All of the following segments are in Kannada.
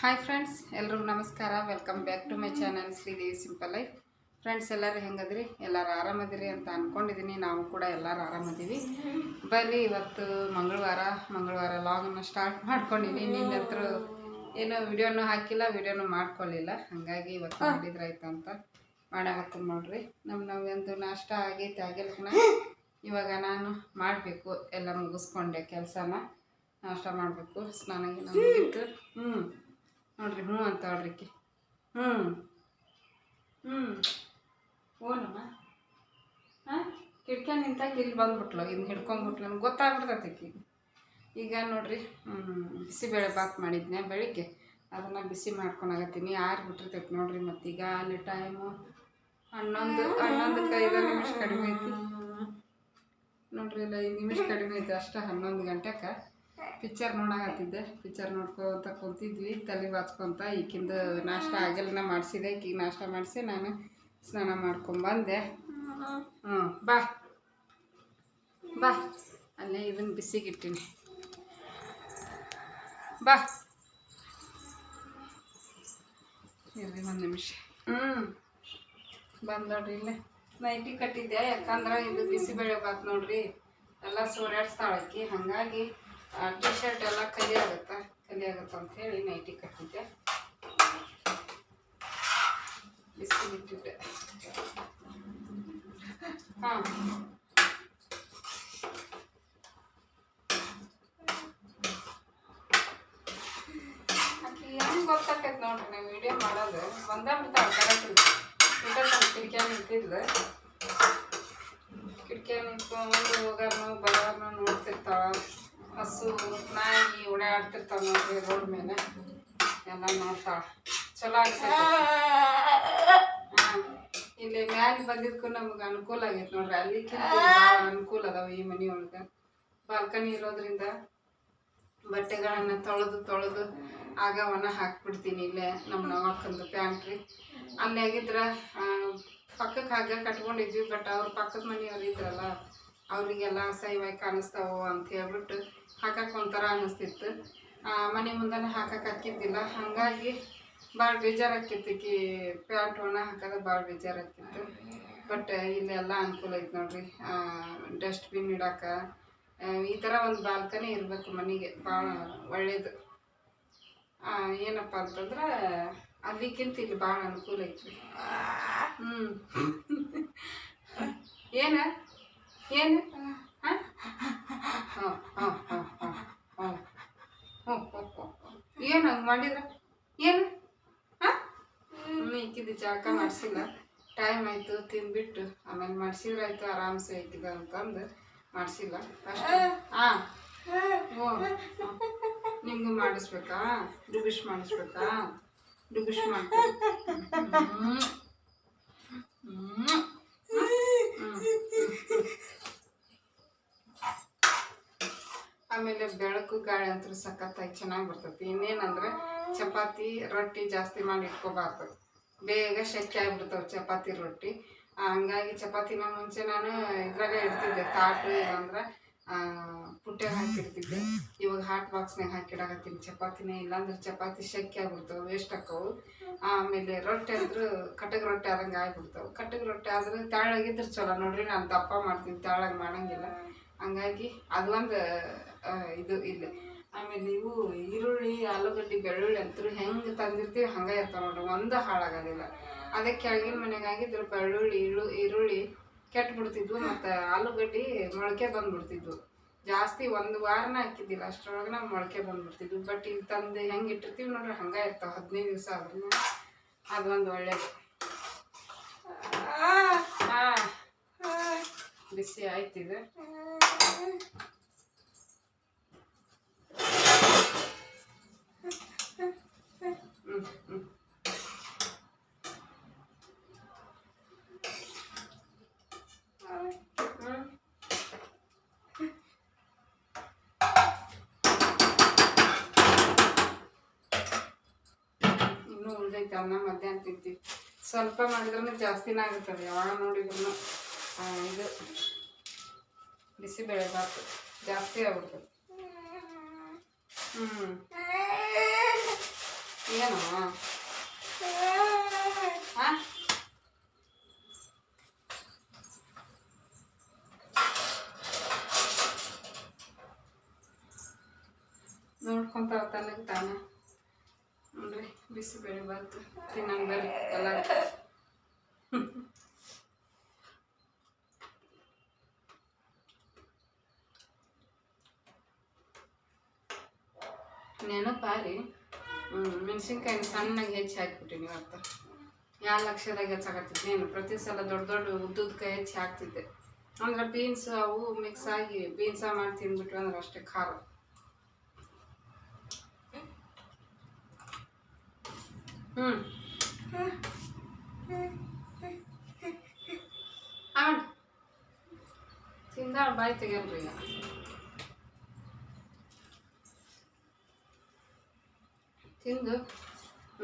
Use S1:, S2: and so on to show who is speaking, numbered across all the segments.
S1: ಹಾಯ್ ಫ್ರೆಂಡ್ಸ್ ಎಲ್ರಿಗೂ ನಮಸ್ಕಾರ. Welcome back to my channel Sridevi simple life friends ಎಲ್ಲರೂ ಹೆಂಗದ್ರಿ? ಎಲ್ಲರೂ ಆರಾಮದಿರಿ ಅಂತ ಅಂದ್ಕೊಂಡಿದ್ದೀನಿ ನಾವು ಕೂಡ ಎಲ್ಲರೂ ಆರಾಮದೀವಿ. ಬನ್ನಿ ಇವತ್ತು ಮಂಗಳವಾರ. ಮಂಗಳವಾರ ಲಾಗನ್ನು ಸ್ಟಾರ್ಟ್ ಮಾಡ್ಕೊಂಡಿನಿ ನಿನ್ನತ್ರ ಏನೋ ವಿಡಿಯೋನು ಹಾಕಿಲ್ಲ ವಿಡಿಯೋನು ಮಾಡ್ಕೊಳ್ಳಿಲ್ಲ ಹಾಗಾಗಿ ಇವತ್ತು ಮಾಡಿದ್ರಾಯ್ತು ಅಂತ ಮಾಡಬೇಕು ನೋಡ್ರಿ. ನಮ್ಮ ನಾವಂದು ನಾಷ್ಟ ಆಗೈತೆ ಆಗಿಲ್ಲ ಇವಾಗ ನಾನು ಮಾಡಬೇಕು. ಎಲ್ಲ ಮುಗಿಸ್ಕೊಂಡೆ ಕೆಲಸನ. ನಾಷ್ಟ ಮಾಡಬೇಕು. ಸ್ನಾನ ಮುಗೀತು. ಹ್ಞೂ ನೋಡ್ರಿ ಹ್ಞೂ ಅಂತ ಹೇಳ್ರಿಕಿ. ಹ್ಞೂ ಹ್ಞೂ ಓನಮ್ಮ ಹಾಂ? ಕಿಡ್ಕೊಂಡು ನಿಂತಾಗ ಇಲ್ಲಿ ಬಂದ್ಬಿಟ್ಲು ಇನ್ನು ಹಿಡ್ಕೊಂಡ್ಬಿಟ್ಲು ನನಗೆ ಗೊತ್ತಾಗ್ಬಿಡ್ತೈತಿ ಈಗ ನೋಡ್ರಿ ಬಿಸಿಬೇಳೆ ಬಾತ್ ಮಾಡಿದ್ನೆ ಬೆಳಿಗ್ಗೆ. ಅದನ್ನು ಬಿಸಿ ಮಾಡ್ಕೊಳಗತ್ತೀನಿ ಆರು ಬಿಟ್ಟಿರ್ತೈತೆ ನೋಡ್ರಿ ಮತ್ತೀಗ, ಅಲ್ಲಿ ಟೈಮು ಹನ್ನೊಂದು ಹನ್ನೊಂದಕ್ಕೆ ಐದು ನಿಮಿಷ ಕಡಿಮೆ ಐತಿ. ನೋಡ್ರಿ, ಇಲ್ಲ ಐದು ನಿಮಿಷ ಕಡಿಮೆ ಐತಿ ಅಷ್ಟೇ ಹನ್ನೊಂದು ಗಂಟೆಗೆ ಪಿಕ್ಚರ್ ನೋಡಕತ್ತಿದ್ದೆ. ಪಿಕ್ಚರ್ ನೋಡ್ಕೊತ ಕುಂತಿದ್ವಿ. ತಲೆ ಬಾಚ್ಕೊಂತ ಈಕಿಂದ ನಾಷ್ಟ ನಾ ಮಾಡಿಸಿದೆ. ಈಕಿಗೆ ನಾಷ್ಟ ಮಾಡಿಸಿ ನಾನು ಸ್ನಾನ ಮಾಡ್ಕೊಂಬಂದೆ ಹ್ಞೂ, ಬಾ. ಬಾ. ಅಲ್ಲೇ ಇದನ್ನು ಬಿಸಿಗಿಟ್ಟಿನಿ. ಬಾ. ಇರ್ರಿ ಒಂದು ನಿಮಿಷ. ಹ್ಞೂ ಬಂದೋಡ್ರಿ ಇಲ್ಲೇ. ನೈಟಿ ಕಟ್ಟಿದ್ದೆ ಯಾಕಂದ್ರೆ ಇದು ಬಿಸಿಬೇಳೆ ಬಾತ್ ನೋಡ್ರಿ. ಎಲ್ಲ ಸೋರ್ಯಾಡ್ಸ್ತಾಳಕ್ಕಿ ಹಾಗಾಗಿ ಟಿ ಶರ್ಟ್ ಎಲ್ಲ ಕಲಿ ಆಗುತ್ತೆ ಕಲಿ ಆಗುತ್ತೆ ಅಂತ ಹೇಳಿ ನೈಟಿ ಕಟ್ಟಿದ್ದೆ. ಬಿಸಿಲಿಟ್ಟಿದ್ದೆ ಹಾಂ. ಹೆಂಗ್ ಗೊತ್ತಾಕೈತೆ ನೋಡ್ರಿ, ನೀವು ವಿಡಿಯೋ ಮಾಡೋದು. ಬಂದ ಬಿಡ್ತಾಳೆ ಕರೆಕ್ಟ್ ಊಟ ನಿಂತಿದ್ಲು ಓಡಾಡ್ತಿರ್ತಾವ ನೋಡ್ರಿ ರೋಡ್ ಮೇಲೆ. ಎಲ್ಲ ನೋಡ್ತಾಳ ಚಲೋ ಆಗ್ತೈತೆ. ಹಾಂ ಇಲ್ಲಿ ಮ್ಯಾಲೆ ಬಂದಿದ್ಕು ನಮ್ಗೆ ಅನುಕೂಲ ಆಗೈತೆ ನೋಡ್ರಿ. ಅಲ್ಲಿ ಅನುಕೂಲ ಅದಾವ ಈ ಮನೆ ಒಳಗೆ. ಬಾಲ್ಕನಿ ಇರೋದ್ರಿಂದ ಬಟ್ಟೆಗಳನ್ನ ತೊಳೆದು ತೊಳೆದು ಆಗ ಒಣ ಹಾಕ್ಬಿಡ್ತೀನಿ ಇಲ್ಲೇ ನಮ್ಮ ನವಕ್ಕಂದು ಪ್ಯಾಂಟ್ರಿ ಅಲ್ಲಿ ಆಗಿದ್ರೆ ಪಕ್ಕಕ್ಕೆ ಹಾಗೆ ಕಟ್ಕೊಂಡಿದ್ವಿ ಬಟ್ ಅವ್ರ ಪಕ್ಕದ ಮನೆಯವ್ರು ಇದ್ರಲ್ಲ. ಅವರಿಗೆಲ್ಲ ಸೈವಾಗಿ ಕಾಣಿಸ್ತಾವು ಅಂತ ಹೇಳ್ಬಿಟ್ಟು ಹಾಕಕ್ಕೆ ಒಂಥರ ಅನ್ನಿಸ್ತಿತ್ತು ಮನೆ ಮುಂದೆ ಹಾಕಕ್ಕೆ ಹಾಕಿದ್ದಿಲ್ಲ ಹಾಗಾಗಿ ಭಾಳ ಬೇಜಾರಾಕಿತ್ತು ಕಿ ಪ್ಯಾಂಟ್ ಒಣ ಹಾಕೋದು ಭಾಳ ಬೇಜಾರಾಕಿತ್ತು ಬಟ್ ಇಲ್ಲೆಲ್ಲ ಅನುಕೂಲ ಐತೆ ನೋಡ್ರಿ. ಡಸ್ಟ್ಬಿನ್ ಇಡಕ್ಕೆ ಈ ಥರ ಒಂದು ಬಾಲ್ಕನಿ ಇರಬೇಕು ಮನೆಗೆ. ಭಾಳ ಒಳ್ಳೇದು. ಏನಪ್ಪ ಅಂತಂದ್ರೆ ಅಲ್ಲಿಗಿಂತ ಇಲ್ಲಿ ಭಾಳ ಅನುಕೂಲ ಐತಿ ಹ್ಞೂ ಏನ? ಏನು? ಹ್ಞೂ ಹ್ಞೂ ಹ್ಞೂ ಏನು ಹಂಗೆ ಮಾಡಿದ್ರ? ಏನು? ಹ್ಞೂ ಇಕ್ಕಿದ್ದು ಜಾಕ ಮಾಡಿಸಿಲ್ಲ. ಟೈಮ್ ಆಯಿತು, ತಿಂದ್ಬಿಟ್ಟು. ಆಮೇಲೆ ಮಾಡಿಸಿದ್ರೆ ಆಯಿತು ಆರಾಮ್ಸೆ ಇಕ್ಕಿದ ಅಂತಂದು ಮಾಡಿಸಿಲ್ಲ. ಅಷ್ಟೇ. ಹಾಂ. ಹ್ಞೂ ನಿಮಗೂ ಮಾಡಿಸ್ಬೇಕಾ? ಡುಬಿಶ್ ಮಾಡಿಸ್ಬೇಕಾ? ಡುಬಿಶ್ ಮಾಡ್ತೀನಿ ಹ್ಮ್. ಆಮೇಲೆ ಬೆಳಕು, ಗಾಳಿ ಅಂತೂ ಸಖತ್ತಾಗಿ ಚೆನ್ನಾಗಿ ಬರ್ತೈತಿ. ಇನ್ನೇನಂದ್ರೆ ಚಪಾತಿ, ರೊಟ್ಟಿ ಜಾಸ್ತಿ ಮಾಡಿ ಇಟ್ಕೋಬಾರ್ದು. ಬೇಗ ಶಕ್ತಿ ಆಗಿಬಿಡ್ತಾವೆ ಚಪಾತಿ, ರೊಟ್ಟಿ. ಹಂಗಾಗಿ ಚಪಾತಿನ ಮುಂಚೆ ನಾನು ಇದ್ರಾಗ ಇಡ್ತಿದ್ದೆ. ತಾಟು ಇಲ್ಲಾಂದ್ರೆ ಪುಟ್ಟ್ಯಾಗ ಹಾಕಿರ್ತಿದ್ದೆ ಇವಾಗ ಹಾಟ್ ಬಾಕ್ಸ್ನಾಗ ಹಾಕಿಡಾಕತ್ತೀನಿ. ಚಪಾತಿನೇ ಇಲ್ಲಾಂದ್ರೆ ಚಪಾತಿ ಶಕ್ತಿ ಆಗ್ಬಿಡ್ತಾವೆ ವೇಸ್ಟ್ ಆಕ್ಕವು ಆಮೇಲೆ ರೊಟ್ಟಿ ಅಂದ್ರೂ ಕಟಕ್ ರೊಟ್ಟಿ ಆದಂಗೆ ಆಗ್ಬಿಡ್ತಾವೆ. ಕಟಕ್ ರೊಟ್ಟಿ ಆದ್ರೆ ತಾಳಾಗಿದ್ರೆ ಚಲೋ. ನೋಡ್ರಿ, ನಾನು ದಪ್ಪ ಮಾಡ್ತೀನಿ, ತೆಳ್ಳಗೆ ಮಾಡಂಗಿಲ್ಲ. ಹಂಗಾಗಿ ಅದೊಂದು ಇದು ಇಲ್ಲಿ. ಆಮೇಲೆ ಇವು ಈರುಳ್ಳಿ, ಆಲೂಗಡ್ಡೆ, ಬೆಳ್ಳುಳ್ಳಿ ಅಂತೂ ಹೆಂಗೆ ತಂದಿರ್ತೀವಿ ಹಂಗೆ ಇರ್ತಾವೆ ನೋಡ್ರಿ. ಒಂದು ಹಾಳಾಗೋದಿಲ್ಲ. ಅದೇ ಕೆಳಗಿನ ಮನೆಗೆ ಆಗಿದ್ರೆ ಬೆಳ್ಳುಳ್ಳಿ ಇಳು ಈರುಳ್ಳಿ ಕೆಟ್ಟು ಬಿಡ್ತಿದ್ವು ಮತ್ತು ಆಲೂಗಡ್ಡೆ ಮೊಳಕೆ ಬಂದುಬಿಡ್ತಿದ್ವು. ಜಾಸ್ತಿ ಒಂದು ವಾರನ ಹಾಕಿದ್ದಿಲ್ಲ, ಅಷ್ಟರೊಳಗೆ ನಾವು ಮೊಳಕೆ ಬಂದುಬಿಡ್ತಿದ್ವು. ಬಟ್ ಇಲ್ಲಿ ತಂದು ಹೆಂಗೆ ಇಟ್ಟಿರ್ತೀವಿ ನೋಡ್ರಿ, ಹಂಗೆ ಇರ್ತಾವೆ. ಹದಿನೈದು ದಿವಸ ಆದ್ರೂ ಅದೊಂದು ಒಳ್ಳೆಯದು ಬಿಸಿ ಆಯ್ತಿದೆ ಅನ್ನ ಮಧ್ಯಾಹ್ನ ತಿಂತೀವಿ ಸ್ವಲ್ಪ ಮಾಡಿದ್ರೂ ಜಾಸ್ತಿನೇ ಆಗುತ್ತದೆ. ಯಾವಾಗ ನೋಡಿದ್ರು ಇದು ಬಿಸಿಬೇಳೆ ಬಾತು ಜಾಸ್ತಿ ಆಗ್ಬಿಡ್ತದೆ ಹ್ಞೂ ಏನು? ಆ? ಬಿಸಿಬೇಳೆ ಬಾತು. ತಿನ್ನಂಗೆ ಎಲ್ಲ ನೆನಪಾರಿ ಮೆಣಸಿನ್ಕಾಯಿ ಸಣ್ಣಗೆ ಹೆಚ್ಚಿ ಹಾಕ್ಬಿಟ್ಟಿನಿ ಇವತ್ತು. ಯಾವ ಲಕ್ಷದಾಗ ಹೆಚ್ಚಾಕತ್ತಿದ್ದೆ ನೀನು ಪ್ರತಿ ಸಲ ದೊಡ್ಡ ದೊಡ್ಡ ಉದ್ದುದ್ಕಾಯಿ ಹೆಚ್ಚಿ ಹಾಕ್ತಿದ್ದೆ. ಅಂದ್ರೆ ಬೀನ್ಸ್ ಅವು ಮಿಕ್ಸ್ ಆಗಿ ಬೀನ್ಸ ಮಾಡಿ ತಿಂದ್ಬಿಟ್ವಿ ಅಂದ್ರೆ ಅಷ್ಟೇ ಖಾರ ಹ್ಞೂ ಆಮೇಲೆ ತಿಂದಾಳ, ಬಾಯಿ ತೆಗಿಯಲ್ರಿ ಈಗ. ತಿಂದು.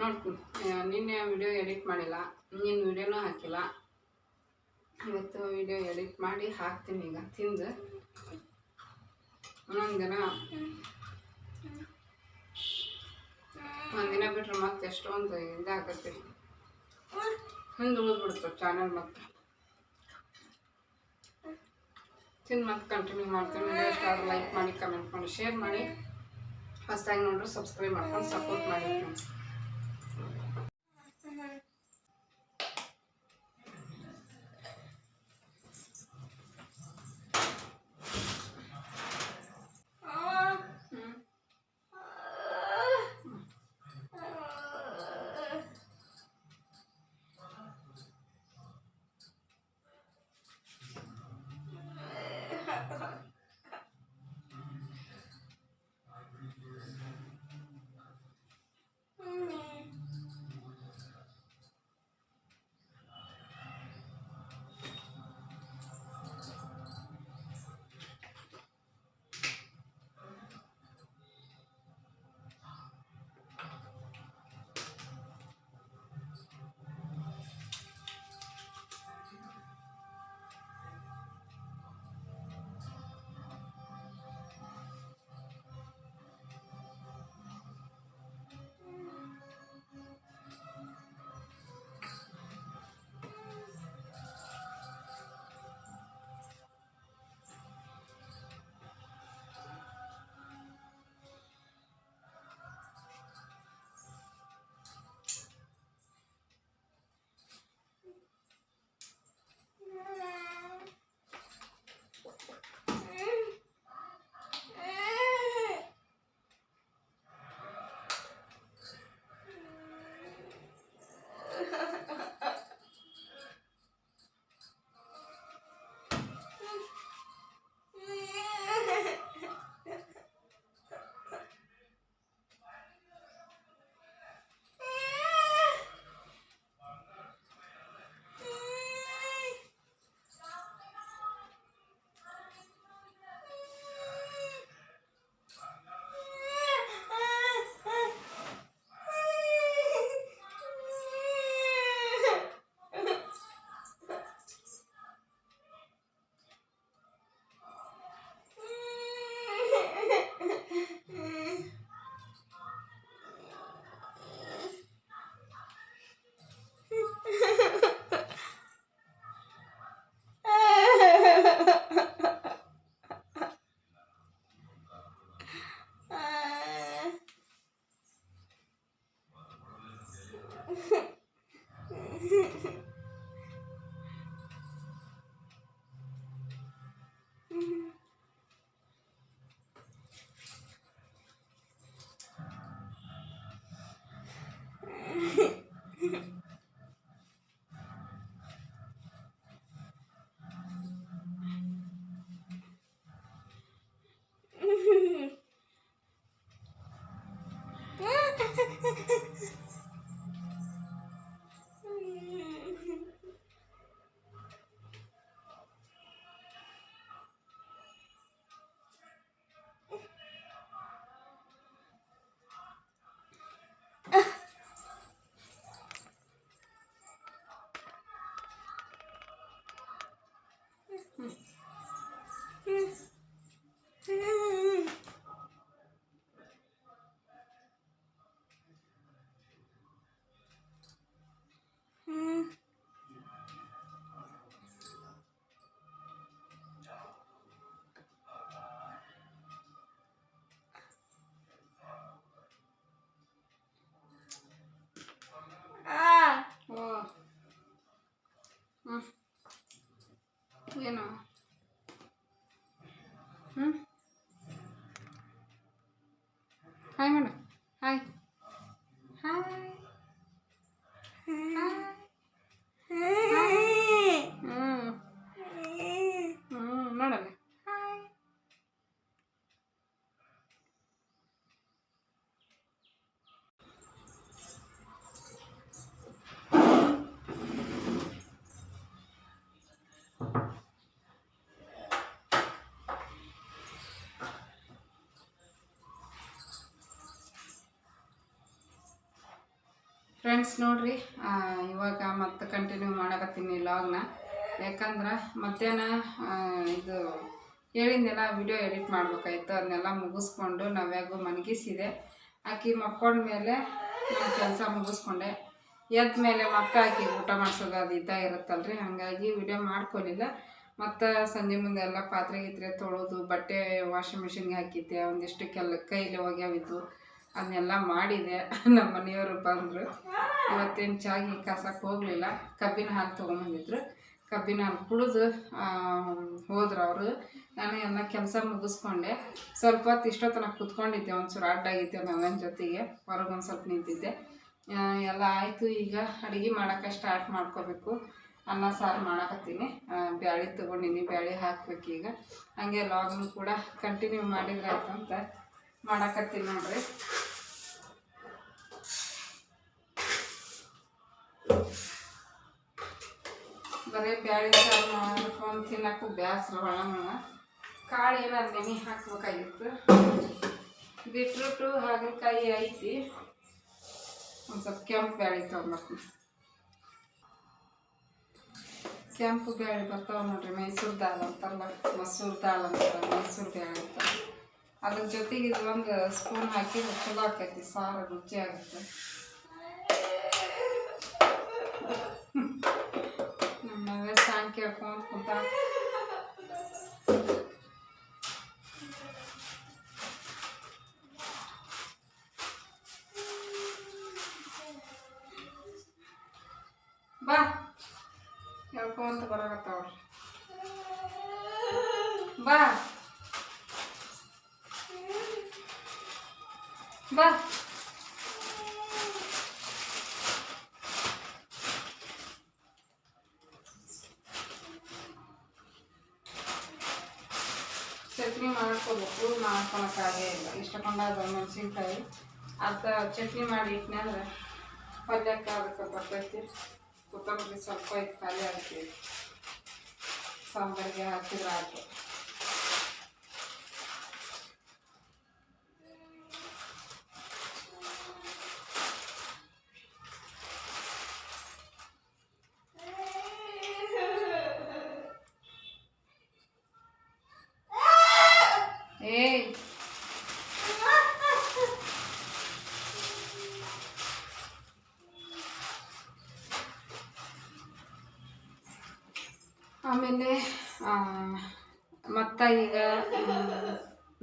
S1: ನೋಡ್ತೀನಿ ನಿನ್ನೆ ವಿಡಿಯೋ ಎಡಿಟ್ ಮಾಡಿಲ್ಲ. ನಿನ್ನ ವಿಡಿಯೋನೂ ಹಾಕಿಲ್ಲ. ಇವತ್ತು ವಿಡಿಯೋ ಎಡಿಟ್ ಮಾಡಿ ಹಾಕ್ತೀನಿ ಈಗ. ತಿಂದು. ಒಂದೊಂದು ದಿನ ಒಂದಿನ ಬಿಟ್ರೆ ಮತ್ತೆ ಎಷ್ಟೊಂದು ಇದಾಗತ್ತೆ. ಹಿಂದೆ ಉಳಿದ್ಬಿಡ್ತು ಚಾನಲ್ ಮತ್ತೆ. ತಿಂದು ಮತ್ತೆ ಕಂಟಿನ್ಯೂ ಮಾಡ್ತೀನಿ. ಲೈಕ್ ಮಾಡಿ ಕಮೆಂಟ್ ಮಾಡಿ ಶೇರ್ ಮಾಡಿ. ಹೊಸ್ದಾಗಿ ನೋಡ್ರಿ ಸಬ್ಸ್ಕ್ರೈಬ್ ಮಾಡ್ಕೊಂಡು ಸಪೋರ್ಟ್ ಮಾಡಿ ಫ್ರೆಂಡ್ಸ್ Bye. അങ്ങോട്ട് ಫ್ರೆಂಡ್ಸ್ ನೋಡಿರಿ ಇವಾಗ ಮತ್ತೆ ಕಂಟಿನ್ಯೂ ಮಾಡಕತ್ತೀನಿ ಲಾಗ್ನ ಯಾಕಂದ್ರೆ ಮಧ್ಯಾಹ್ನ ಇದು ಹೇಳಿದ್ದೆಲ್ಲ ವಿಡಿಯೋ ಎಡಿಟ್ ಮಾಡ್ಬೇಕಾಯ್ತು, ಅದನ್ನೆಲ್ಲ ಮುಗಿಸ್ಕೊಂಡು ನಾವ್ಯಾಗೂ ಮನಗಿಸಿದೆ. ಆಕಿ ಮಕ್ಕೊಂಡ್ಮೇಲೆ ನಾನು ಕೆಲಸ ಮುಗಿಸ್ಕೊಂಡೆ. ಎದ್ದ ಮೇಲೆ ಮತ್ತೆ ಆಕಿ ಊಟ ಮಾಡಿಸೋದು ಅದು ಇದ್ದ ಇರುತ್ತಲ್ರಿ, ಹಾಗಾಗಿ ವಿಡಿಯೋ ಮಾಡ್ಕೊಳ್ಳಿಲ್ಲ ಮತ್ತು ಸಂಜೆ ಮುಂದೆ ಎಲ್ಲ ಪಾತ್ರೆ ಗಿತ್ರೆ ತೊಳೆದು, ಬಟ್ಟೆ ವಾಷಿಂಗ್ ಮಿಷಿನ್ಗೆ ಹಾಕಿದ್ದೆ, ಒಂದಿಷ್ಟು ಕೆಲ, ಕೈಲಿ ಒಗ್ಯಾವಿದ್ದು ಅದನ್ನೆಲ್ಲ ಮಾಡಿದೆ. ನಮ್ಮ ಮನೆಯವರು ಬಂದರು. ಇವತ್ತೇನು ಚಾಗಿ ಕಸಕ್ಕೆ ಹೋಗಲಿಲ್ಲ. ಕಬ್ಬಿನ ಹಾಲು ತೊಗೊಂಬಂದಿದ್ರು. ಕಬ್ಬಿನ ಹಾಲು ಕುಡಿದು ಹೋದ್ರು ಅವರು. ನಾನು ಎಲ್ಲ ಕೆಲಸ ಮುಗಿಸ್ಕೊಂಡೆ. ಸ್ವಲ್ಪ ಹೊತ್ತು ಇಷ್ಟೋ ತನಕ ಕುತ್ಕೊಂಡಿದ್ದೆ. ಒಂಚೂರು ಅಡ್ಡಾಗಿದ್ದೆ ನನ್ನ ಜೊತೆಗೆ. ಹೊರಗೆ ಒಂದು ಸ್ವಲ್ಪ ನಿಂತಿದ್ದೆ. ಎಲ್ಲ ಆಯಿತು. ಈಗ ಅಡುಗೆ ಮಾಡೋಕ್ಕೆ ಸ್ಟಾರ್ಟ್ ಮಾಡ್ಕೋಬೇಕು. ಅನ್ನ, ಸಾರು ಮಾಡಕತ್ತೀನಿ. ಬ್ಯಾಳಿ ತೊಗೊಂಡಿನಿ. ಬ್ಯಾಳಿ ಹಾಕ್ಬೇಕು ಈಗ ಹಂಗೆ ಲಾಗಿನ್ ಕೂಡ ಕಂಟಿನ್ಯೂ ಮಾಡಿದ್ರೆ ಆಯ್ತು ಅಂತ. ಮಾಡಕತ್ತೀನಿ ನೋಡ್ರಿ. ಬರೀ ಬ್ಯಾಳಿ ಸಾರು ಮಾಡ್ಕೊಂಡು ತಿನ್ನಕ್ಕೂ ಬ್ಯಾಸ್ರ ಒಳಗ ಕಾಳು ಏನಾದ್ರು ನೆನೆ ಹಾಕ್ಬೇಕಾಗಿತ್ತು. ಬಿಟ್ರೂಟು, ಹಾಗಲಕಾಯಿ ಐತಿ. ಒಂದು ಸ್ವಲ್ಪ ಕೆಂಪು ಬ್ಯಾಳಿ ತೊಗೊಂಬರ್ತೀನಿ. ಕೆಂಪು ಬ್ಯಾಳಿ ಬರ್ತಾವೆ ನೋಡ್ರಿ, ಮೈಸೂರು ದಾಲ್ ಅಂತಾರಲ್ಲ, ಮಸೂರು ದಾಲ್ ಅಂತಾರ ಮೈಸೂರು ಬ್ಯಾಳಿ ಅಂತ. ಅದ್ರ ಜೊತೆಗೆ ಇದು ಒಂದು ಸ್ಪೂನ್ ಹಾಕಿದ್ರೆ ಚಲೋ ಆಕೈತಿ ಸಾರು ರುಚಿ ಆಗುತ್ತೆ. ನಮ್ಮ ಸಾಂಗ್ ಕೇಳ್ಕೊಂತ ಕುಂತ. ಬಾ. ಹೇಳ್ಕೊಂತ ಬರಾಕತ್ತಾವ ಬಾ. ಬಾ. ಚಟ್ನಿ ಮಾಡ್ಕೋಬೇಕು. ಮಾಡ್ಕೊಳಕ್ಕಾಗೇ ಇಲ್ಲ. ಇಷ್ಟಕೊಂಡಾದ ಮೆಣಸಿನ್ಕಾಯಿ. ಅದ ಚಟ್ನಿ ಮಾಡಿ ಇಟ್ನೆ ಅಂದ್ರೆ ಪಲ್ಯಕ್ಕೆ ಅದಕ್ಕೆ ಬರ್ತೈತಿ. ಕೊತ್ತಂಬರಿ ಸ್ವಲ್ಪ ಇತ್ತು ಖಾಲಿ ಹಾಕ್ತೀವಿ ಸಾಂಬಾರಿಗೆ ಹಾಕಿದ್ರೆ ಆಯ್ತು.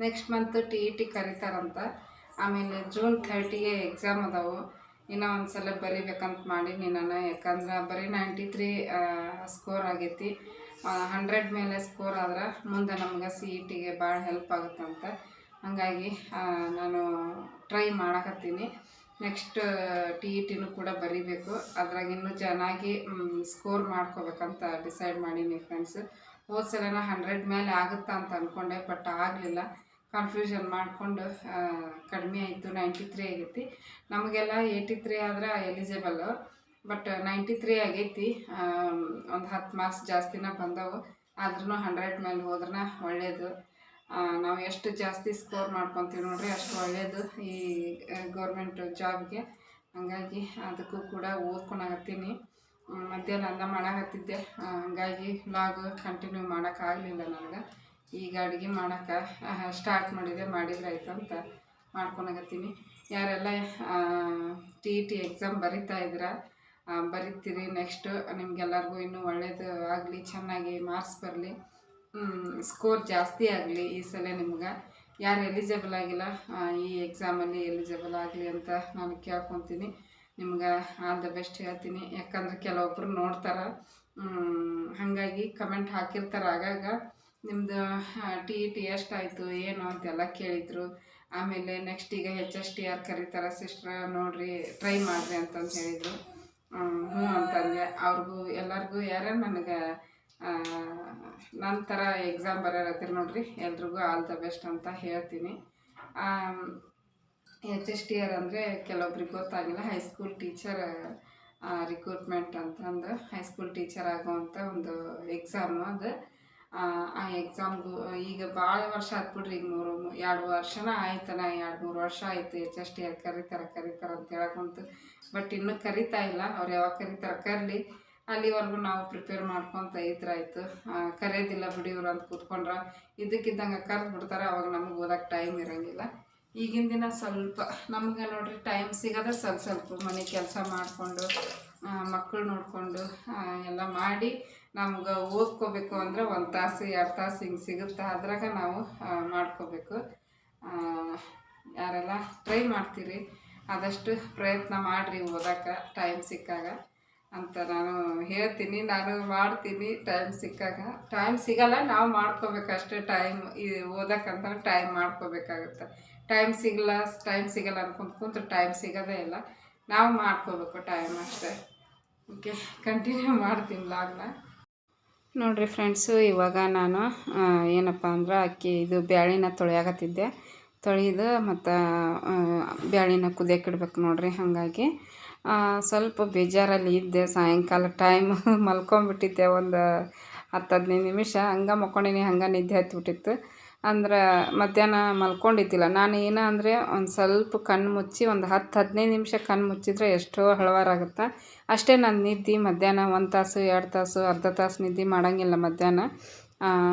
S1: Next month T E T ಕರೀತಾರಂತ. ಆಮೇಲೆ ಜೂನ್ ಥರ್ಟಿಗೆ ಎಕ್ಸಾಮ್ ಅದಾವು. ಇನ್ನೂ ಒಂದು ಸಲ ಬರಿಬೇಕಂತ ಮಾಡೀನಿ ನಾನು. ಯಾಕಂದ್ರೆ ಬರೀ ನೈಂಟಿ ತ್ರೀ ಸ್ಕೋರ್ ಆಗೈತಿ. ಹಂಡ್ರೆಡ್ ಮೇಲೆ ಸ್ಕೋರ್ ಆದ್ರೆ ಮುಂದೆ ನಮ್ಗೆ ಸಿ ಇ ಟಿಗೆ ಭಾಳ ಹೆಲ್ಪ್ ಆಗುತ್ತಂತ. ಹಾಗಾಗಿ ನಾನು ಟ್ರೈ ಮಾಡಕತ್ತೀನಿ. ನೆಕ್ಸ್ಟ್ ಟಿ ಇ ಟಿನೂ ಕೂಡ ಬರಿಬೇಕು. ಅದ್ರಾಗ ಇನ್ನೂ ಚೆನ್ನಾಗಿ ಸ್ಕೋರ್ ಮಾಡ್ಕೋಬೇಕಂತ ಡಿಸೈಡ್ ಮಾಡೀನಿ ಫ್ರೆಂಡ್ಸ್ ಹೋದ ಸಲನ ಹಂಡ್ರೆಡ್ ಮೇಲೆ ಆಗುತ್ತಾ ಅಂತ ಅಂದ್ಕೊಂಡೆ ಬಟ್ ಆಗಲಿಲ್ಲ. ಕನ್ಫ್ಯೂಷನ್ ಮಾಡಿಕೊಂಡು ಕಡಿಮೆ ಆಯಿತು ನೈಂಟಿ ತ್ರೀ ಆಗೈತಿ. ನಮಗೆಲ್ಲ ಏಯ್ಟಿ ತ್ರೀ ಆದ್ರೆ ಎಲಿಜಿಬಲ್ ಬಟ್ ನೈಂಟಿ ತ್ರೀ ಆಗೈತಿ ಒಂದು ಹತ್ತು ಮಾರ್ಕ್ಸ್ ಜಾಸ್ತಿನ ಬಂದವು. ಆದ್ರೂ ಹಂಡ್ರೆಡ್ ಮೇಲೆ ಹೋದ್ರೆ ಒಳ್ಳೆಯದು ನಾವು ಎಷ್ಟು ಜಾಸ್ತಿ ಸ್ಕೋರ್ ಮಾಡ್ಕೊತೀವಿ ನೋಡ್ರಿ, ಅಷ್ಟು ಒಳ್ಳೆಯದು ಈ ಗೌರ್ಮೆಂಟ್ ಜಾಬ್ಗೆ ಹಂಗಾಗಿ ಅದಕ್ಕೂ ಕೂಡ ಓದ್ಕೊಳಕತ್ತೀನಿ ಮಧ್ಯಾಹ್ನ ಅನ್ನ ಮಾಡಕತ್ತಿದ್ದೆ. ಹಂಗಾಗಿ ವ್ಲಾಗ್ ಕಂಟಿನ್ಯೂ ಮಾಡೋಕ್ಕಾಗಲಿಲ್ಲ ನನಗೆ. ಈಗ ಅಡುಗೆ ಮಾಡೋಕೆ ಸ್ಟಾರ್ಟ್ ಮಾಡಿದೆ, ಮಾಡಿದ್ರೆ ಆಯ್ತು ಅಂತ ಮಾಡ್ಕೊಳಕತ್ತೀನಿ ಯಾರೆಲ್ಲ ಟಿ ಇ ಟಿ ಎಕ್ಸಾಮ್ ಬರಿತಾ ಇದ್ರ ಬರಿತೀರಿ ನೆಕ್ಸ್ಟ್ ನಿಮಗೆಲ್ಲರಿಗೂ ಇನ್ನೂ ಒಳ್ಳೇದು ಆಗಲಿ, ಚೆನ್ನಾಗಿ ಮಾರ್ಕ್ಸ್ ಬರಲಿ. ಸ್ಕೋರ್ ಜಾಸ್ತಿ ಆಗಲಿ ಈ ಸಲ ನಿಮ್ಗೆ. ಯಾರು ಎಲಿಜಿಬಲ್ ಆಗಿಲ್ಲ ಈ ಎಕ್ಸಾಮಲ್ಲಿ ಎಲಿಜಿಬಲ್ ಆಗಲಿ ಅಂತ ನಾನು ಕೇಳ್ಕೊತೀನಿ. ನಿಮ್ಗೆ ಆಲ್ ದ ಬೆಸ್ಟ್ ಹೇಳ್ತೀನಿ. ಯಾಕಂದ್ರೆ ಕೆಲವೊಬ್ಬರು ನೋಡ್ತಾರೆ ಹಾಗಾಗಿ ಕಮೆಂಟ್ ಹಾಕಿರ್ತಾರೆ ಆಗಾಗ. ನಿಮ್ಮದು ಟಿ ಟಿ ಎಷ್ಟಾಯಿತು, ಏನು ಅಂತೆಲ್ಲ ಕೇಳಿದರು. ಆಮೇಲೆ ನೆಕ್ಸ್ಟ್ ಈಗ ಹೆಚ್ ಎಸ್ ಟಿ ಆರ್ ಕರೀತಾರೆ ಸಿಸ್ಟ್ರ ನೋಡಿರಿ ಟ್ರೈ ಮಾಡಿರಿ ಅಂತಂದು ಹೇಳಿದರು. ಹ್ಞೂ ಅಂತಂದೆ. ಅವ್ರಿಗೂ, ಎಲ್ಲರಿಗೂ, ಯಾರ್ಯಾರು ನನಗೆ ನನ್ನ ಥರ ಎಕ್ಸಾಮ್ ಬರೋರತ್ತಿರ ನೋಡಿರಿ, ಎಲ್ರಿಗೂ ಆಲ್ ದ ಬೆಸ್ಟ್ ಅಂತ ಹೇಳ್ತೀನಿ. ಎಚ್ ಎಸ್ ಟಿ ಆರ್ ಅಂದರೆ ಕೆಲವೊಬ್ರಿಗೆ ಗೊತ್ತಾಗಿಲ್ಲ ಹೈಸ್ಕೂಲ್ ಟೀಚರ್ ರಿಕ್ರೂಟ್ಮೆಂಟ್ ಅಂತಂದು. ಹೈಸ್ಕೂಲ್ ಟೀಚರ್ ಆಗುವಂಥ ಒಂದು ಎಕ್ಸಾಮು ಅದು. ಆ ಎಕ್ಸಾಮ್ಗೂ ಈಗ ಭಾಳ ವರ್ಷ ಆತ್ಬಿಡ್ರಿ ಈಗ ಮೂರು ಎರಡು ವರ್ಷನ ಆಯ್ತನ, ಎರಡು ಮೂರು ವರ್ಷ ಆಯ್ತು ಎಚ್ ಎಸ್ ಟಿ ಕರಿತಾರೆ, ಕರೀತಾರೆ ಅಂತ ಹೇಳಕ್ಕಂತು ಬಟ್ ಇನ್ನೂ ಕರಿತಾ ಇಲ್ಲ, ಅವ್ರು ಯಾವಾಗ ಕರೀತಾರ ಕರಲಿ. ಅಲ್ಲಿವರೆಗೂ ನಾವು ಪ್ರಿಪೇರ್ ಮಾಡ್ಕೊತ ಇದ್ರಾಯ್ತು. ಕರೆಯೋದಿಲ್ಲ ಬಿಡಿವ್ರು ಅಂತ ಕೂತ್ಕೊಂಡ್ರೆ, ಇದಕ್ಕಿದ್ದಂಗೆ ಕರೆದು ಬಿಡ್ತಾರೆ, ಅವಾಗ ನಮಗೆ ಓದಕ್ಕೆ ಟೈಮ್ ಇರೋಂಗಿಲ್ಲ. ಈಗಿನ ದಿನ ಸ್ವಲ್ಪ, ನಮ್ಗೆ ನೋಡ್ರಿ ಟೈಮ್ ಸಿಗೋದ ಸ್ವಲ್ಪ ಸ್ವಲ್ಪ ಮನೆ ಕೆಲಸ ಮಾಡಿಕೊಂಡು ಮಕ್ಕಳು ನೋಡಿಕೊಂಡು ಎಲ್ಲ ಮಾಡಿ ನಮ್ಗೆ ಓದ್ಕೋಬೇಕು ಅಂದರೆ ಒಂದು ತಾಸು, ಎರಡು ತಾಸು ಹಿಂಗೆ ಸಿಗುತ್ತೆ. ಅದ್ರಾಗ ನಾವು ಮಾಡ್ಕೋಬೇಕು. ಯಾರೆಲ್ಲ ಟ್ರೈ ಮಾಡ್ತೀರಿ, ಆದಷ್ಟು ಪ್ರಯತ್ನ ಮಾಡಿರಿ ಓದೋಕೆ ಟೈಮ್ ಸಿಕ್ಕಾಗ. ಅಂತ ನಾನು ಹೇಳ್ತೀನಿ. ನಾನು ಮಾಡ್ತೀನಿ ಟೈಮ್ ಸಿಕ್ಕಾಗ. ಟೈಮ್ ಸಿಗಲ್ಲ, ನಾವು ಮಾಡ್ಕೋಬೇಕಷ್ಟೇ ಟೈಮ್ ಈ ಓದೋಕಂತ ಟೈಮ್ ಮಾಡ್ಕೋಬೇಕಾಗುತ್ತೆ. ಟೈಮ್ ಸಿಗಲ್ಲ ಟೈಮ್ ಸಿಗಲ್ಲ ಅನ್ಕೊಂತ ಕುಂತ್ರೆ ಟೈಮ್ ಸಿಗೋದೇ ಇಲ್ಲ. ನಾವು ಮಾಡ್ಕೋಬೇಕು ಟೈಮ್ ಅಷ್ಟೇ. ಓಕೆ ಕಂಟಿನ್ಯೂ ಮಾಡ್ತೀನಿ ಲಾಗ್ನ ನೋಡಿರಿ ಫ್ರೆಂಡ್ಸು, ಇವಾಗ ನಾನು ಏನಪ್ಪ ಅಂದ್ರೆ ಅಕ್ಕಿ ಇದು ಬ್ಯಾಳಿನ ತೊಳೆಯಾಗತ್ತಿದ್ದೆ ತೊಳೆದು ಮತ್ತು ಬ್ಯಾಳಿನ ಕುದಿಯಕ್ಕಿಡ್ಬೇಕು ನೋಡಿರಿ ಹಾಗಾಗಿ. ಸ್ವಲ್ಪ ಬೇಜಾರಲ್ಲಿ ಇದ್ದೆ. ಸಾಯಂಕಾಲ ಟೈಮ್ ಮಲ್ಕೊಂಬಿಟ್ಟಿದ್ದೆ ಒಂದು ಹತ್ತು ಹದಿನೈದು ನಿಮಿಷ. ಹಂಗೆ ಮಕ್ಕೊಂಡಿನಿ ಹಂಗೆ ನಿದ್ದೆ ಹತ್ಬಿಟ್ಟಿತ್ತು. ಅಂದ್ರೆ ಮಧ್ಯಾಹ್ನ ಮಲ್ಕೊಂಡಿದ್ದಿಲ್ಲ. ನಾನು ಏನು ಅಂದರೆ ಒಂದು ಸ್ವಲ್ಪ ಕಣ್ಣು ಮುಚ್ಚಿ ಒಂದು ಹತ್ತು ಹದಿನೈದು ನಿಮಿಷ ಕಣ್ಣು ಮುಚ್ಚಿದ್ರೆ ಎಷ್ಟೋ ಹಳವಾರಾಗುತ್ತೆ ಅಷ್ಟೇ ನಾನು ನಿದ್ದೆ ಮಧ್ಯಾಹ್ನ ಒಂದು ತಾಸು, ಎರಡು ತಾಸು, ಅರ್ಧ ತಾಸು ನಿದ್ದೆ ಮಾಡೋಂಗಿಲ್ಲ ಮಧ್ಯಾಹ್ನ.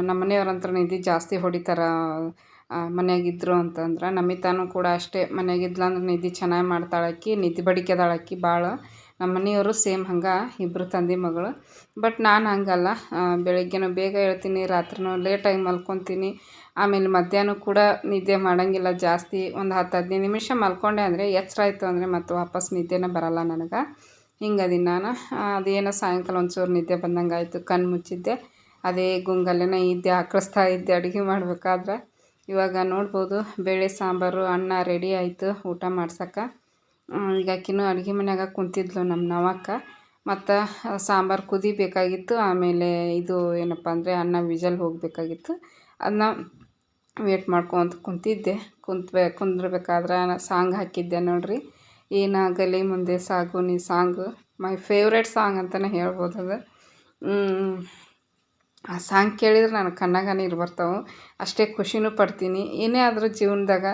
S1: ನಮ್ಮ ಮನೆಯವ್ರಂತ್ರ ನಿದ್ದೆ ಜಾಸ್ತಿ ಹೊಡಿತಾರೆ. ಮನೆಯಾಗಿದ್ರು ಅಂತಂದ್ರೆ ನಮಿತಾನು ಕೂಡ ಅಷ್ಟೇ. ಮನೆಯಾಗಿದ್ಲ ಅಂದ್ರೆ ನಿದ್ದೆ ಚೆನ್ನಾಗಿ ಮಾಡ್ತಾಳಕ್ಕಿ ನಿದ್ದೆ ಬಡಿಕೆದಾಳಕ್ಕಿ ಭಾಳ ನಮ್ಮ ಮನೆಯವರು ಸೇಮ್ ಹಂಗೆ ಇಬ್ಬರು ತಂದೆ ಮಗಳು. ಬಟ್ ನಾನು ಹಂಗಲ್ಲ. ಬೆಳಗ್ಗೆನೂ ಬೇಗ ಹೇಳ್ತೀನಿ ರಾತ್ರಿನೂ ಲೇಟಾಗಿ ಮಲ್ಕೊತೀನಿ. ಆಮೇಲೆ ಮಧ್ಯಾಹ್ನ ಕೂಡ ನಿದ್ದೆ ಮಾಡೋಂಗಿಲ್ಲ ಜಾಸ್ತಿ ಒಂದು ಹತ್ತು ಹದಿನೈದು ನಿಮಿಷ ಮಲ್ಕೊಂಡೆ ಅಂದರೆ ಎಚ್ಚರ ಆಯಿತು ಅಂದರೆ ಮತ್ತೆ ವಾಪಸ್ ನಿದ್ದೆನೇ ಬರಲ್ಲ ನನಗೆ. ಹಿಂಗದೀನಿ ನಾನು. ಅದೇನೋ ಸಾಯಂಕಾಲ ಒಂಚೂರು ನಿದ್ದೆ ಬಂದಂಗೆ ಆಯಿತು, ಕಣ್ಣು ಮುಚ್ಚಿದ್ದೆ. ಅದೇ ಗುಂಗಲ್ಲೇ ಇದ್ದೆ, ಆಕಳಿಸ್ತಾ ಇದ್ದೆ ಅಡುಗೆ ಮಾಡಬೇಕಾದ್ರೆ. ಇವಾಗ ನೋಡ್ಬೋದು, ಬೇಳೆ ಸಾಂಬಾರು, ಅನ್ನ ರೆಡಿ ಆಯಿತು ಊಟ ಮಾಡ್ಸೋಕೆ ಈಗ ಆಕಿನೂ ಅಡುಗೆ ಮನ್ಯಾಗ ಕುಂತಿದ್ಲು ನಮ್ಮ ನವಕ್ಕ. ಮತ್ತು ಸಾಂಬಾರು ಕುದಿಬೇಕಾಗಿತ್ತು, ಆಮೇಲೆ ಇದು ಏನಪ್ಪ ಅಂದರೆ ಅನ್ನ ವಿಜಲ್ ಹೋಗಬೇಕಾಗಿತ್ತು. ಅದನ್ನ ವೇಟ್ ಮಾಡ್ಕೊತ ಕುಂತಿದ್ದೆ. ಕುಂತ್ಬೇ ಕುಂದ್ರಬೇಕಾದ್ರೆ ಸಾಂಗ್ ಹಾಕಿದ್ದೆ ನೋಡಿರಿ. ಏನಾಗಲಿ ಮುಂದೆ ಸಾಗು ನೀ ಸಾಂಗು. ಮೈ ಫೇವ್ರೇಟ್ ಸಾಂಗ್ ಅಂತಲೇ ಹೇಳ್ಬೋದು ಅದು. ಆ ಸಾಂಗ್ ಕೇಳಿದ್ರೆ ನನಗೆ ಕಣ್ಣಾಗ ನೀರು ಬರ್ತಾವೆ. ಅಷ್ಟೇ ಖುಷಿನೂ ಪಡ್ತೀನಿ. ಏನೇ ಆದರೂ ಜೀವನದಾಗ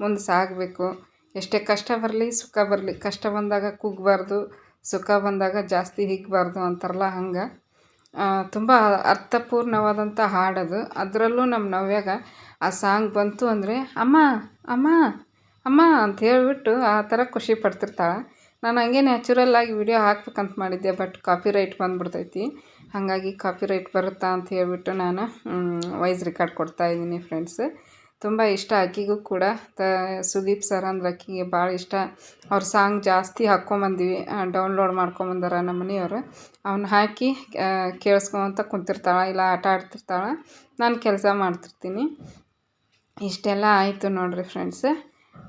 S1: ಮುಂದೆ ಸಾಗಬೇಕು. ಎಷ್ಟೇ ಕಷ್ಟ ಬರಲಿ, ಸುಖ ಬರಲಿ. ಕಷ್ಟ ಬಂದಾಗ ಕುಗ್ಗಬಾರ್ದು ಸುಖ ಬಂದಾಗ ಜಾಸ್ತಿ ಹಿಗ್ಬಾರ್ದು ಅಂತಾರಲ್ಲ ಹಂಗೆ. ತುಂಬ ಅರ್ಥಪೂರ್ಣವಾದಂಥ ಹಾಡದು ಅದರಲ್ಲೂ ನಮ್ಮ ನವ್ಯಾಗ ಆ ಸಾಂಗ್ ಬಂತು ಅಂದರೆ, ಅಮ್ಮ ಅಮ್ಮ ಅಮ್ಮ ಅಂತ ಹೇಳಿಬಿಟ್ಟು ಆ ಥರ ಖುಷಿ ಪಡ್ತಿರ್ತಾಳೆ. ನಾನು ಹಂಗೆ ನ್ಯಾಚುರಲ್ಲಾಗಿ ವಿಡಿಯೋ ಹಾಕ್ಬೇಕಂತ ಮಾಡಿದ್ದೆ, ಬಟ್ ಕಾಪಿ ರೈಟ್ ಬಂದುಬಿಡ್ತೈತಿ. ಹಾಗಾಗಿ ಕಾಪಿ ರೈಟ್ ಬರುತ್ತಾ ಅಂತ ಹೇಳಿಬಿಟ್ಟು ನಾನು ವಾಯ್ಸ್ ರೆಕಾರ್ಡ್ ಕೊಡ್ತಾ ಇದ್ದೀನಿ ಫ್ರೆಂಡ್ಸ್. ತುಂಬ ಇಷ್ಟ ಆಕಿಗೂ ಕೂಡ. ತ, ಸುದೀಪ್ ಸರ್ ಅಂದ್ರೆ ಆಕಿಗೆ ಭಾಳ ಇಷ್ಟ. ಅವ್ರ ಸಾಂಗ್ ಜಾಸ್ತಿ ಹಾಕ್ಕೊಂಬಂದ್ವಿ ಡೌನ್ಲೋಡ್ ಮಾಡ್ಕೊಂಬಂದಾರ ನಮ್ಮ ಮನೆಯವರು. ಅವನ್ನ ಹಾಕಿ ಕೇಳಿಸ್ಕೊಂತ ಕುಂತಿರ್ತಾಳೆ, ಇಲ್ಲ ಆಟ ಆಡ್ತಿರ್ತಾಳೆ. ನಾನು ಕೆಲಸ ಮಾಡ್ತಿರ್ತೀನಿ. ಇಷ್ಟೆಲ್ಲ ಆಯಿತು ನೋಡಿರಿ ಫ್ರೆಂಡ್ಸ್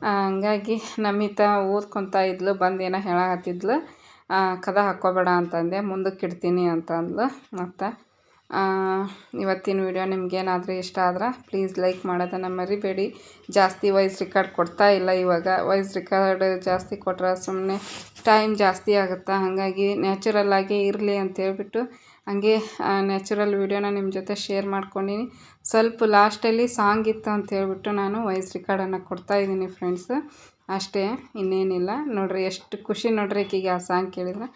S1: ಹಂಗಾಗಿ ನಮಿತ ಓದ್ಕೊತಾ ಇದ್ಲು, ಬಂದು ಏನೋ ಹೇಳಕತ್ತಿದ್ಲು. ಕದ ಹಾಕ್ಕೋಬೇಡ ಅಂತಂದೆ ಮುಂದಕ್ಕೆ ಇಡ್ತೀನಿ ಅಂತ ಅಂದ್ಲು ಮತ್ತು? ಇವತ್ತಿನ ವಿಡಿಯೋ ನಿಮಗೇನಾದರೂ ಇಷ್ಟ ಆದ್ರೆ ಪ್ಲೀಸ್ ಲೈಕ್ ಮಾಡೋದನ್ನು ಮರಿಬೇಡಿ. ಜಾಸ್ತಿ ವಾಯ್ಸ್ ರೆಕಾರ್ಡ್ ಕೊಡ್ತಾ ಇಲ್ಲ ಇವಾಗ. ವಾಯ್ಸ್ ರೆಕಾರ್ಡ್ ಜಾಸ್ತಿ ಕೊಟ್ರೆ ಸುಮ್ಮನೆ ಟೈಮ್ ಜಾಸ್ತಿ ಆಗುತ್ತೆ? ಹಾಗಾಗಿ ನ್ಯಾಚುರಲ್ಲಾಗಿ ಇರಲಿ ಅಂತೇಳ್ಬಿಟ್ಟು ಹಂಗೆ ನ್ಯಾಚುರಲ್ ವೀಡಿಯೋನ ನಿಮ್ಮ ಜೊತೆ ಶೇರ್ ಮಾಡ್ಕೊಂಡಿನಿ. ಸ್ವಲ್ಪ ಲಾಸ್ಟಲ್ಲಿ ಸಾಂಗ್ ಇತ್ತು ಅಂತ ಹೇಳ್ಬಿಟ್ಟು ನಾನು ವಾಯ್ಸ್ ರೆಕಾರ್ಡನ್ನು ಕೊಡ್ತಾಯಿದ್ದೀನಿ ಫ್ರೆಂಡ್ಸ್ ಅಷ್ಟೇ, ಇನ್ನೇನಿಲ್ಲ. ನೋಡಿರಿ, ಎಷ್ಟು ಖುಷಿ ನೋಡ್ರಿ ಈಗ ಆ ಸಾಂಗ್ ಕೇಳಿದ್ರೆ.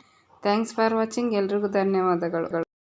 S1: ಥ್ಯಾಂಕ್ಸ್ ಫಾರ್ ವಾಚಿಂಗ್ ಎಲ್ರಿಗೂ ಧನ್ಯವಾದಗಳು.